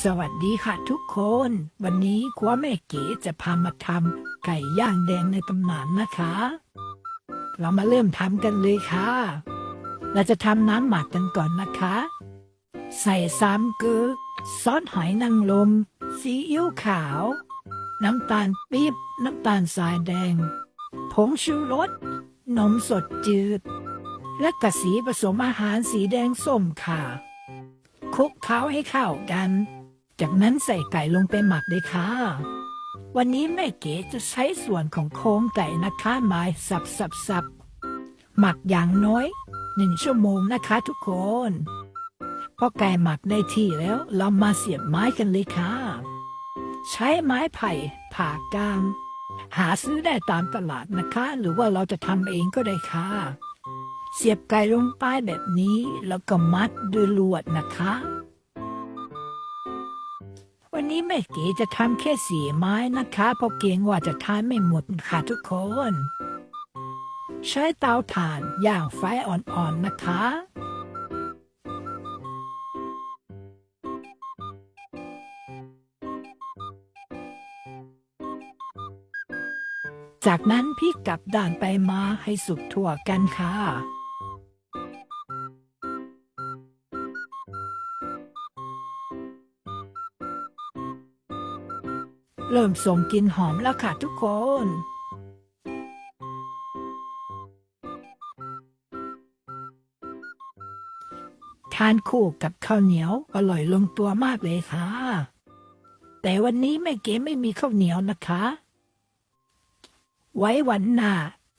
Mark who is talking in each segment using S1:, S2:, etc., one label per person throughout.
S1: สวัสดีค่ะทุกคน วันนี้ครัวแม่เก๋จะพามาทำไก่ย่างแดงในตำนานนะคะ เรามาเริ่มทำกันเลยค่ะ เราจะทำน้ำหมักกันก่อนนะคะ ใส่สามเกลือซอสหอยนางรมซีอิ๊วขาว น้ำตาลปี๊บน้ำตาลทรายแดง ผงชูรสนมสดจืด และกะสีผสมอาหารสีแดงส้มค่ะคลุกเคล้าให้เข้ากัน จากนั้นใส่ไก่ลงไปหมักเลยค่ะ วันนี้แม่เก๋จะใช้ส่วนของโครงไก่นะคะไม้สับสับสับหมักอย่างน้อยหนึ่งชั่วโมงนะคะทุกคนพอไก่หมักได้ที่แล้วเรามาเสียบไม้กันเลยค่ะ ใช้ไม้ไผ่ผ่ากลาง หาซื้อได้ตามตลาดนะคะ หรือว่าเราจะทำเองก็ได้ค่ะ เสียบไก่ลงไปแบบนี้แล้วก็มัดด้วยลวดนะคะ วันนี้แม่เก๋จะทำแค่สี่ไม้นะคะเพราะเกรงว่าจะทานไม่หมดค่ะทุกคน ใช้เตาถ่านย่างไฟอ่อนๆนะคะ จากนั้นพลิกกลับด้านไปมาให้สุกทั่วกันค่ะ เริ่มส่งกลิ่นหอมแล้วค่ะทุกคน ทานคู่กับข้าวเหนียวอร่อยลงตัวมากเลยค่ะ แต่วันนี้แม่เก๋ไม่มีข้าวเหนียวนะคะ ไว้วันหน้า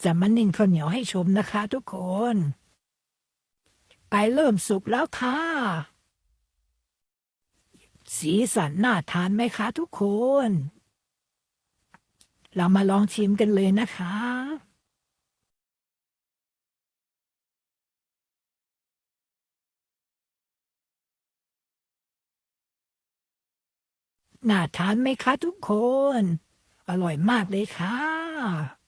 S1: จะมานึ่งข้าวเหนียวให้ชมนะคะทุกคนไก่เริ่มสุกแล้วค่ะสีสันน่าทานไหมคะทุกคน เรามาลองชิมกันเลยนะคะน่าทานไหมคะทุกคน อร่อยมากเลยค่ะ